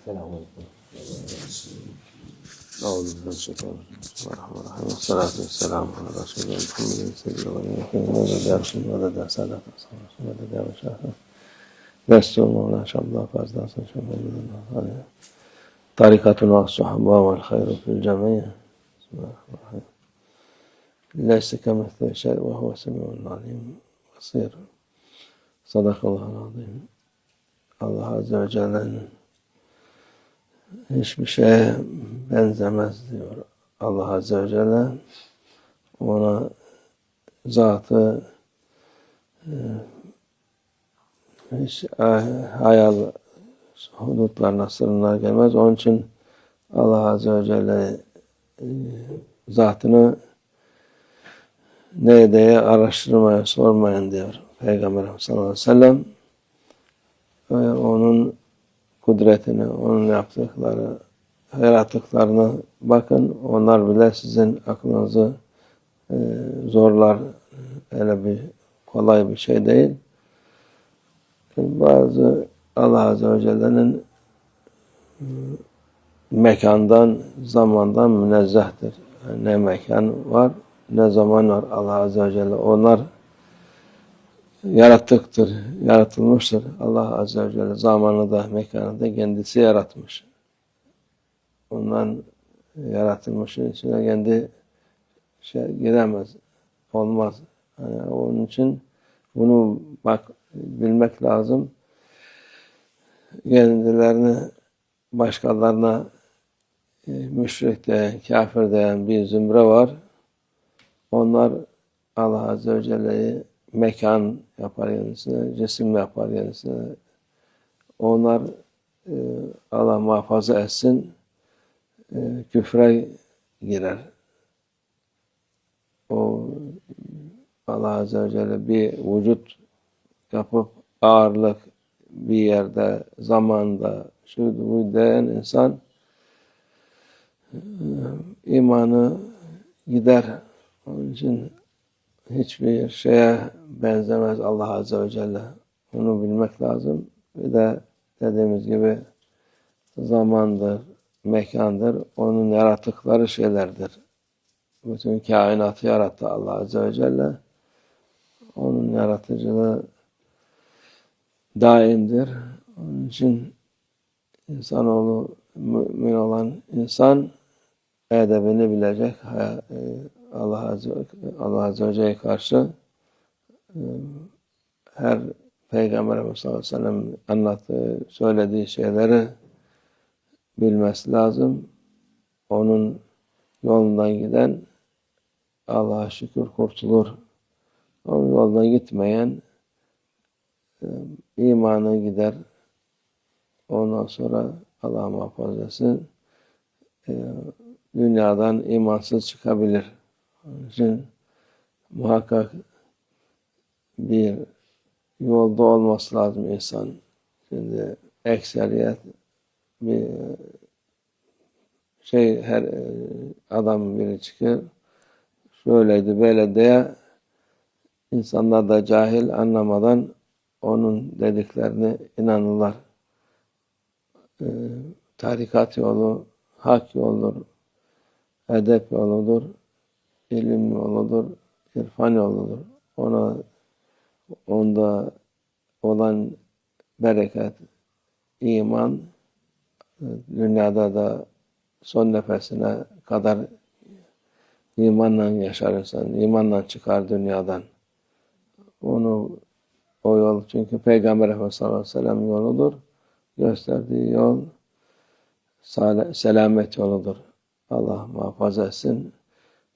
السلام عليكم. أعوذ بالله من الشيطان بسم الله الرحمن الرحيم. والصلاة والسلام على رسول الله محمد سيد الأولين ودد رسول سادة رسول ودد وشافع دستور مولانا شاء الله. فازدان شاء الله. طريقتنا الصحبة والخير في الجميع. بسم الله الرحمن الرحيم. ليس كمثله شيء وهو سميع العليم بصير. صدق الله العظيم. Azze ve Celle'nin hiçbir şeye benzemez diyor Allah Azze ve Celle. Ona zatı e, hiç hayal hudutlarına sınırlar gelmez. Onun için Allah Azze ve Celle e, zatını ne diye araştırmaya sormayın diyor Peygamber sallallahu aleyhi ve sellem ve onun kudretini, onun yaptıkları, yarattıklarına bakın. Onlar bile sizin aklınızı e, zorlar. Öyle bir kolay bir şey değil. Bazı Allah Azze ve Celle'nin e, mekandan, zamandan münezzehtir. Yani ne mekan var, ne zaman var Allah Azze ve Celle. Onlar yarattıktır, yaratılmıştır. Allah Azze ve Celle zamanı da mekanı da kendisi yaratmış. Ondan yaratılmışın içine kendi şey giremez, olmaz. Yani onun için bunu bak bilmek lazım. Kendilerini başkalarına e, müşrik de, kafir diyen bir zümre var. Onlar Allah Azze ve Celle'yi mekan yapar kendisine, cisim yapar kendisine. Onlar e, Allah muhafaza etsin, e, küfre girer. O Allah Azze ve Celle bir vücut yapıp ağırlık bir yerde, zamanda, şu bu diyen insan e, imanı gider. Onun için hiçbir şeye benzemez Allah Azze ve Celle. Onu bilmek lazım. Bir de dediğimiz gibi zamandır, mekandır. Onun yarattıkları şeylerdir. Bütün kainatı yarattı Allah Azze ve Celle. Onun yaratıcılığı daimdir. Onun için insanoğlu mümin olan insan edebini bilecek, Allah Azze, Allah Azze Celle'ye karşı e, her Peygamber Efendimiz sallallahu aleyhi ve sellem anlattığı, söylediği şeyleri bilmesi lazım. Onun yolundan giden Allah'a şükür kurtulur. Onun yoldan gitmeyen e, imanı gider. Ondan sonra Allah muhafaza etsin. E, dünyadan imansız çıkabilir. İçin muhakkak bir yolda olması lazım insan. Şimdi ekseriyet bir şey her adam biri çıkıyor. Şöyleydi böyle diye insanlar da cahil anlamadan onun dediklerini inanırlar. Ee, tarikat yolu, hak yoludur, edep yoludur, ilim yoludur, irfan yoludur. Ona onda olan bereket, iman dünyada da son nefesine kadar imanla yaşar insan. imanla çıkar dünyadan. Onu o yol çünkü Peygamber Efendimiz sallallahu aleyhi ve sellem yoludur. Gösterdiği yol selamet yoludur. Allah muhafaza etsin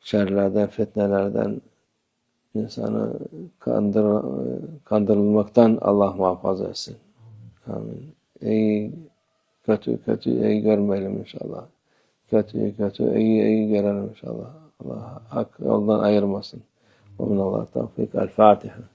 şerlerden, fitnelerden, insanı kandır, kandırılmaktan Allah muhafaza etsin. Amin. İyi, kötü kötü iyi görmeyelim inşallah. Kötüyü kötü, iyi iyi görelim inşallah. Allah hak yoldan ayırmasın. Amin Allah tevfik. El Fatiha.